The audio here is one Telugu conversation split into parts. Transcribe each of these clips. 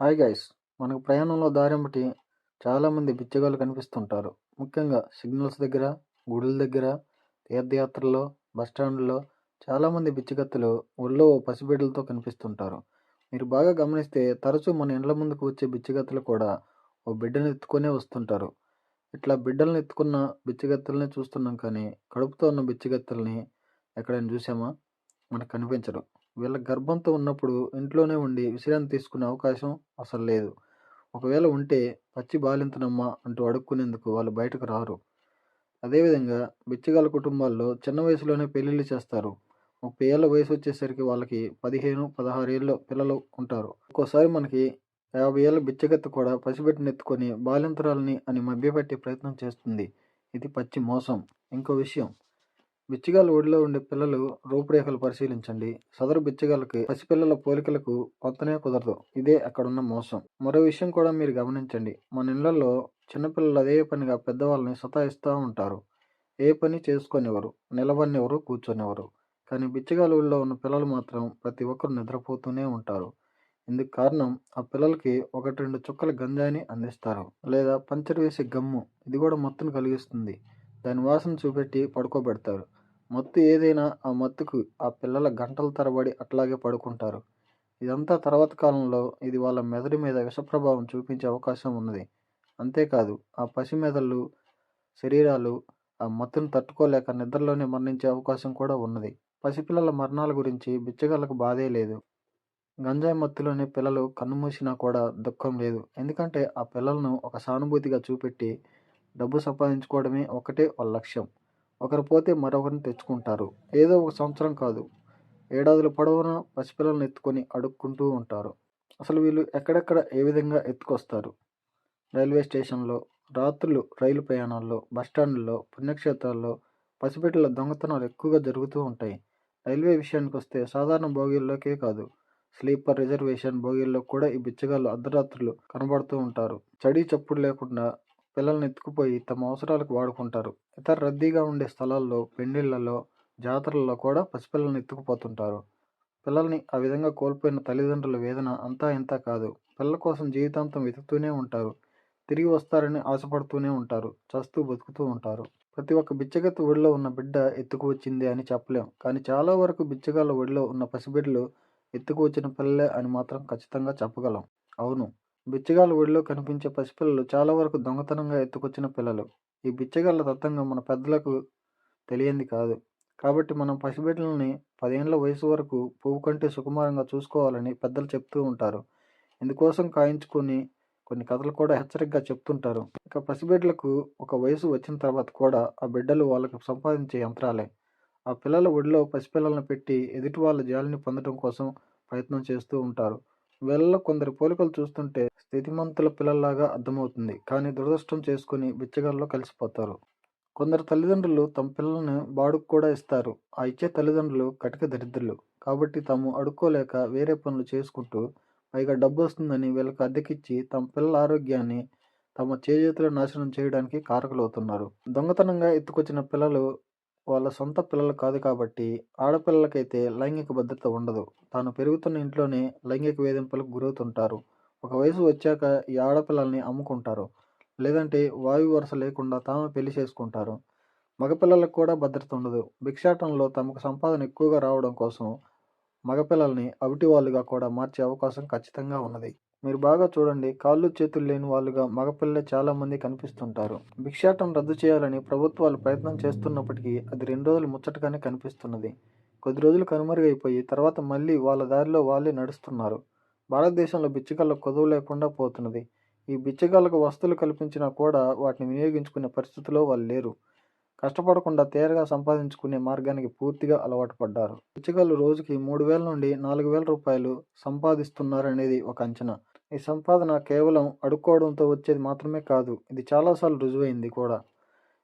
హాయ్ గైస్ మనకు ప్రయాణంలో దారెంబటి చాలామంది బిచ్చగాళ్ళు కనిపిస్తుంటారు. ముఖ్యంగా సిగ్నల్స్ దగ్గర గుడుల దగ్గర తీర్థయాత్రల్లో బస్ స్టాండ్లో చాలామంది బిచ్చగత్తులు ఒళ్ళో ఓ పసిబిడ్డలతో కనిపిస్తుంటారు. మీరు బాగా గమనిస్తే తరచూ మన ఇండ్ల ముందుకు వచ్చే బిచ్చగత్తులు కూడా ఓ బిడ్డను ఎత్తుకొనే వస్తుంటారు. ఇట్లా బిడ్డలను ఎత్తుకున్న బిచ్చగత్తుల్ని చూస్తున్నాం కానీ కడుపుతో ఉన్న బిచ్చగత్తుల్ని ఎక్కడైనా చూసామా? మనకు కనిపించరు వీళ్ళ గర్భంతో ఉన్నప్పుడు ఇంట్లోనే ఉండి విశ్రాంతి తీసుకునే అవకాశం అసలు లేదు. ఒకవేళ ఉంటే పచ్చి బాలింతనమ్మ అంటూ అడుక్కునేందుకు వాళ్ళు బయటకు రారు. అదేవిధంగా బిచ్చగాళ్ళ కుటుంబాల్లో చిన్న వయసులోనే పెళ్ళిళ్ళు చేస్తారు. ముప్పై ఏళ్ళ వయసు వచ్చేసరికి వాళ్ళకి పదిహేను పదహారు ఏళ్ళ పిల్లలు ఉంటారు. ఒక్కోసారి మనకి యాభై ఏళ్ళ బిచ్చగత్త కూడా పసిబిడ్డను ఎత్తుకొని బాలింతరాలని అని మభ్యపెట్టే ప్రయత్నం చేస్తుంది. ఇది పచ్చి మోసం. ఇంకో విషయం. బిచ్చగాళ్ళ ఒడిలో ఉండే పిల్లలు రూపురేఖలు పరిశీలించండి. సదరు బిచ్చగాళ్ళకి పసిపిల్లల పోలికలకు పొంతనే కుదరదు. ఇదే అక్కడున్న మోసం. మరో విషయం కూడా మీరు గమనించండి. మన ఇళ్ళలో చిన్నపిల్లలు అదే పనిగా పెద్దవాళ్ళని సతాయిస్తూ ఉంటారు. ఏ పని చేసుకునేవారు? నిలబడినెవరు కూర్చొనివ్వరు కానీ బిచ్చగాళ్ళ ఊళ్ళో ఉన్న పిల్లలు మాత్రం ప్రతి ఒక్కరు నిద్రపోతూనే ఉంటారు. ఇందుకు కారణం ఆ పిల్లలకి ఒకటి రెండు చుక్కల గంజాయిని అందిస్తారు. లేదా పంచర్ వేసే గమ్ము. ఇది కూడా మత్తును కలిగిస్తుంది. దాని వాసన చూపెట్టి పడుకోబెడతారు. మత్తు ఏదైనా ఆ మత్తుకు ఆ పిల్లల గంటల తరబడి అట్లాగే పడుకుంటారు. ఇదంతా తర్వాత కాలంలో ఇది వాళ్ళ మెదడు మీద విషప్రభావం చూపించే అవకాశం ఉన్నది. అంతేకాదు ఆ పసి మెదళ్ళు శరీరాలు ఆ మత్తును తట్టుకోలేక నిద్రలోనే మరణించే అవకాశం కూడా ఉన్నది. పసిపిల్లల మరణాల గురించి బిచ్చగాళ్ళకు బాధే లేదు. గంజాయి మత్తులోని పిల్లలు కన్నుమూసినా కూడా దుఃఖం లేదు. ఎందుకంటే ఆ పిల్లలను ఒక సానుభూతిగా చూపెట్టి డబ్బు సంపాదించుకోవడమే ఒకటే వాళ్ళ లక్ష్యం. ఒకరు పోతే మరొకరిని తెచ్చుకుంటారు. ఏదో ఒక సంవత్సరం కాదు. ఏడాదుల పొడవునా పసిపిల్లలను ఎత్తుకొని అడుక్కుంటూ ఉంటారు. అసలు వీళ్ళు ఎక్కడెక్కడ ఏ విధంగా ఎత్తుకొస్తారు? రైల్వే స్టేషన్లో రాత్రులు రైలు ప్రయాణాల్లో బస్టాండ్లలో పుణ్యక్షేత్రాల్లో పసిపిట్టల దొంగతనాలు ఎక్కువగా జరుగుతూ ఉంటాయి. రైల్వే విషయానికి వస్తే సాధారణ బోగీల్లోకే కాదు. స్లీపర్ రిజర్వేషన్ బోగీల్లో కూడా ఈ బిచ్చగాళ్ళు అర్ధరాత్రులు కనబడుతూ ఉంటారు. చడి చప్పుడు లేకుండా పిల్లల్ని ఎత్తుకుపోయి తమ అవసరాలకు వాడుకుంటారు. ఇతర రద్దీగా ఉండే స్థలాల్లో పెండిళ్ళలో జాతరల్లో కూడా పసిపిల్లల్ని ఎత్తుకుపోతుంటారు. పిల్లల్ని ఆ విధంగా కోల్పోయిన తల్లిదండ్రుల వేదన అంతా ఇంత కాదు. పిల్లల కోసం జీవితాంతం వెతుకుతూనే ఉంటారు. తిరిగి వస్తారని ఆశపడుతూనే ఉంటారు. చస్తూ బతుకుతూ ఉంటారు. ప్రతి ఒక్క బిచ్చగత్తి ఒడిలో ఉన్న బిడ్డ ఎత్తుకు వచ్చింది అని చెప్పలేం. కానీ చాలా వరకు బిచ్చగాళ్ళ ఒడిలో ఉన్న పసిబిడ్డలు ఎత్తుకు వచ్చిన పిల్లలే అని మాత్రం ఖచ్చితంగా చెప్పగలం. అవును. బిచ్చగాళ్ళ ఒడిలో కనిపించే పసిపిల్లలు చాలా వరకు దొంగతనంగా ఎత్తుకొచ్చిన పిల్లలు. ఈ బిచ్చగాళ్ళ తత్వంగా మన పెద్దలకు తెలియంది కాదు. కాబట్టి మనం పసిబిడ్డలని పదేళ్ళ వయసు వరకు పువ్వు కంటే సుకుమారంగా చూసుకోవాలని పెద్దలు చెప్తూ ఉంటారు. ఇందుకోసం కాయించుకొని కొన్ని కథలు కూడా హెచ్చరికగా చెప్తుంటారు. ఇక పసిబిడ్డలకు ఒక వయసు వచ్చిన తర్వాత కూడా ఆ బిడ్డలు వాళ్ళకు సంపాదించే యంత్రాలే. ఆ పిల్లల ఒడిలో పసిపిల్లలను పెట్టి ఎదుటి వాళ్ళ జాలిని పొందడం కోసం ప్రయత్నం చేస్తూ ఉంటారు. వీళ్ళలో కొందరి పోలికలు చూస్తుంటే స్థితిమంతుల పిల్లల్లాగా అర్థమవుతుంది. కానీ దురదృష్టం చేసుకుని బిచ్చగాల్లో కలిసిపోతారు. కొందరు తల్లిదండ్రులు తమ పిల్లల్ని బాడుకు కూడా ఇస్తారు. ఆ ఇచ్చే తల్లిదండ్రులు కటిక దరిద్రులు. కాబట్టి తాము అడుక్కోలేక వేరే పనులు చేసుకుంటూ పైగా డబ్బు వస్తుందని వీళ్ళకి అద్దెకిచ్చి తమ పిల్లల ఆరోగ్యాన్ని తమ చేజేతులు నాశనం చేయడానికి కారకులవుతున్నారు. దొంగతనంగా ఎత్తుకొచ్చిన పిల్లలు వాళ్ళ సొంత పిల్లలు కాదు కాబట్టి ఆడపిల్లలకైతే లైంగిక భద్రత ఉండదు. తాను పెరుగుతున్న ఇంట్లోనే లైంగిక వేధింపులకు గురవుతుంటారు. ఒక వయసు వచ్చాక ఈ ఆడపిల్లల్ని అమ్ముకుంటారు. లేదంటే వాయు వరుస లేకుండా తాము పెళ్ళి చేసుకుంటారు. మగపిల్లలకు కూడా భద్రత ఉండదు. భిక్షాటంలో తమకు సంపాదన ఎక్కువగా రావడం కోసం మగపిల్లల్ని అవిటి వాళ్ళుగా కూడా మార్చే అవకాశం ఖచ్చితంగా ఉన్నది. మీరు బాగా చూడండి. కాళ్ళు చేతులు లేని వాళ్ళుగా మగపిల్లలే చాలామంది కనిపిస్తుంటారు. భిక్షాటం రద్దు చేయాలని ప్రభుత్వాలు ప్రయత్నం చేస్తున్నప్పటికీ అది రెండు రోజులు ముచ్చటగానే కనిపిస్తున్నది. కొద్ది రోజులు కనుమరుగైపోయి తర్వాత మళ్ళీ వాళ్ళ దారిలో వాళ్ళే నడుస్తున్నారు. భారతదేశంలో బిచ్చగాళ్ళకు కొదవు లేకుండా పోతున్నది. ఈ బిచ్చగాళ్ళకు వస్తువులు కల్పించినా కూడా వాటిని వినియోగించుకునే పరిస్థితిలో వాళ్ళు లేరు. కష్టపడకుండా తేరగా సంపాదించుకునే మార్గానికి పూర్తిగా అలవాటు పడ్డారు బిచ్చగాళ్ళు రోజుకి మూడు వేల నుండి నాలుగు వేల రూపాయలు సంపాదిస్తున్నారనేది ఒక అంచనా. ఈ సంపాదన కేవలం అడుక్కోవడంతో వచ్చేది మాత్రమే కాదు ఇది చాలాసార్లు రుజువైంది కూడా.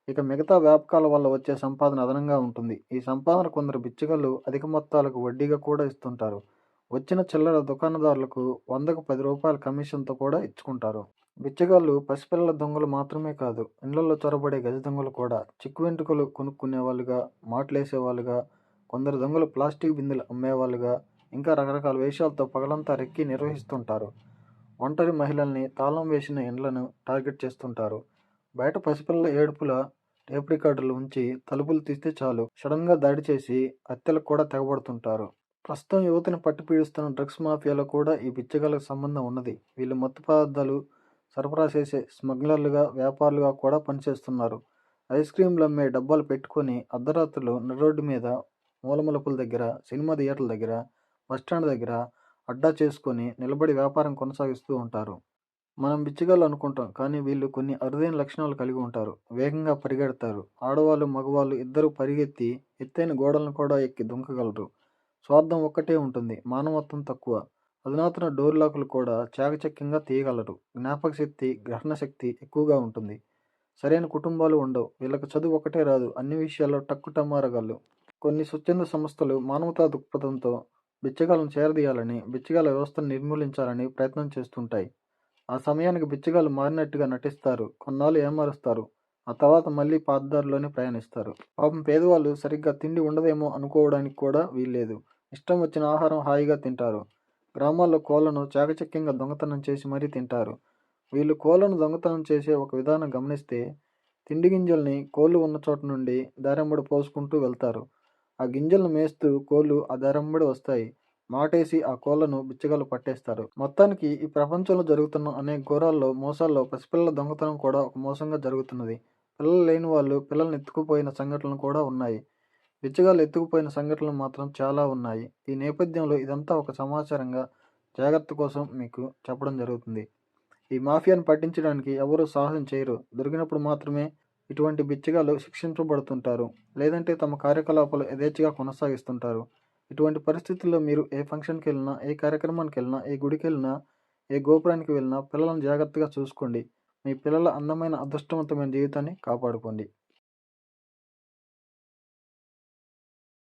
ఇక మిగతా వ్యాపకాల వల్ల వచ్చే సంపాదన అదనంగా ఉంటుంది. ఈ సంపాదన కొందరు బిచ్చగాళ్ళు అధిక మొత్తాలకు వడ్డీగా కూడా ఇస్తుంటారు. వచ్చిన చిల్లర దుకాణదారులకు వందకు పది రూపాయల కమిషన్తో కూడా ఇచ్చుకుంటారు. బిచ్చగాళ్ళు పసిపిల్లల దొంగలు మాత్రమే కాదు ఇండ్లలో చొరబడే గజ దొంగలు కూడా చిక్కు వెంట్రుకలు కొనుక్కునే వాళ్ళుగా కొందరు దొంగలు ప్లాస్టిక్ బిందులు అమ్మేవాళ్ళుగా ఇంకా రకరకాల వేషాలతో పగలంతా రెక్కి నిర్వహిస్తుంటారు. ఒంటరి మహిళల్ని తాళం వేసిన ఇండ్లను టార్గెట్ చేస్తుంటారు. బయట పసిపిల్లల ఏడుపుల టేప్ రికార్డులు ఉంచి తలుపులు తీస్తే చాలు సడన్గా దాడి చేసి హత్యలకు కూడా తెగబడుతుంటారు. ప్రస్తుతం యువతిని పట్టి పీడిస్తున్న డ్రగ్స్ మాఫియాలో కూడా ఈ బిచ్చగాళ్ళకు సంబంధం ఉన్నది. వీళ్ళు మత్తు పదార్థాలు సరఫరా చేసే స్మగ్లర్లుగా వ్యాపారులుగా కూడా పనిచేస్తున్నారు. ఐస్ క్రీంలు అమ్మే డబ్బాలు పెట్టుకొని అర్ధరాత్రులు నడరోడ్డు మీద మూలమలుపుల దగ్గర సినిమా థియేటర్ల దగ్గర బస్టాండ్ దగ్గర అడ్డా చేసుకొని నిలబడి వ్యాపారం కొనసాగిస్తూ ఉంటారు. మనం బిచ్చగాళ్ళు అనుకుంటాం కానీ వీళ్ళు కొన్ని అరుదైన లక్షణాలు కలిగి ఉంటారు. వేగంగా పరిగెడతారు. ఆడవాళ్ళు మగవాళ్ళు ఇద్దరు పరిగెత్తి ఎత్తైన గోడలను కూడా ఎక్కి దుంకగలరు. స్వార్థం ఒక్కటే ఉంటుంది మానవత్వం తక్కువ. అధునాతన డోర్ లాకులు కూడా చాకచక్యంగా తీయగలరు. జ్ఞాపక శక్తి గ్రహణ శక్తి ఎక్కువగా ఉంటుంది. సరైన కుటుంబాలు ఉండవు. వీళ్ళకి చదువు ఒకటే రాదు. అన్ని విషయాల్లో టక్కుటమారగలరు కొన్ని స్వచ్ఛంద సంస్థలు మానవతా దృక్పథంతో బిచ్చగాలను చేరదీయాలని బిచ్చగాల వ్యవస్థను నిర్మూలించాలని ప్రయత్నం చేస్తుంటాయి. ఆ సమయానికి బిచ్చగాలు మారినట్టుగా నటిస్తారు. కొన్నాళ్ళు ఏమారుస్తారు. ఆ తర్వాత మళ్ళీ పాతదారిలోనే ప్రయాణిస్తారు. పాపం పేదవాళ్ళు సరిగ్గా తిండి ఉండదేమో అనుకోవడానికి కూడా వీల్లేదు. ఇష్టం వచ్చిన ఆహారం హాయిగా తింటారు. గ్రామాల్లో కోళ్ళను చాకచక్యంగా దొంగతనం చేసి మరీ తింటారు. వీళ్ళు కోళ్ళను దొంగతనం చేసే ఒక విధానం గమనిస్తే తిండి గింజల్ని కోళ్ళు ఉన్న చోట నుండి దారెంబడి పోసుకుంటూ వెళ్తారు. ఆ గింజలను మేస్తూ కోళ్ళు ఆ దారెంబడి వస్తాయి. మాటేసి ఆ కోళ్ళను బిచ్చగాళ్ళు పట్టేస్తారు. మొత్తానికి ఈ ప్రపంచంలో జరుగుతున్న అనేక ఘోరాల్లో మోసాల్లో పసిపిల్లల దొంగతనం కూడా ఒక మోసంగా జరుగుతున్నది. పిల్లలు లేని వాళ్ళు పిల్లల్ని ఎత్తుకుపోయిన సంఘటనలు కూడా ఉన్నాయి. బిచ్చగాళ్ళు ఎత్తుకుపోయిన సంఘటనలు మాత్రం చాలా ఉన్నాయి. ఈ నేపథ్యంలో ఇదంతా ఒక సమాచారంగా జాగ్రత్త కోసం మీకు చెప్పడం జరుగుతుంది. ఈ మాఫియాను పట్టించడానికి ఎవరూ సాహసం చేయరు. దొరికినప్పుడు మాత్రమే ఇటువంటి బిచ్చగాళ్ళు శిక్షించబడుతుంటారు లేదంటే తమ కార్యకలాపాలు యథేచ్ఛగా కొనసాగిస్తుంటారు. ఇటువంటి పరిస్థితుల్లో మీరు ఏ ఫంక్షన్కి వెళ్ళినా ఏ కార్యక్రమానికి వెళ్ళినా ఏ గుడికి వెళ్ళినా ఏ గోపురానికి వెళ్ళినా పిల్లలను జాగ్రత్తగా చూసుకోండి. మీ పిల్లల అందమైన అదృష్టవంతమైన జీవితాన్ని కాపాడుకోండి.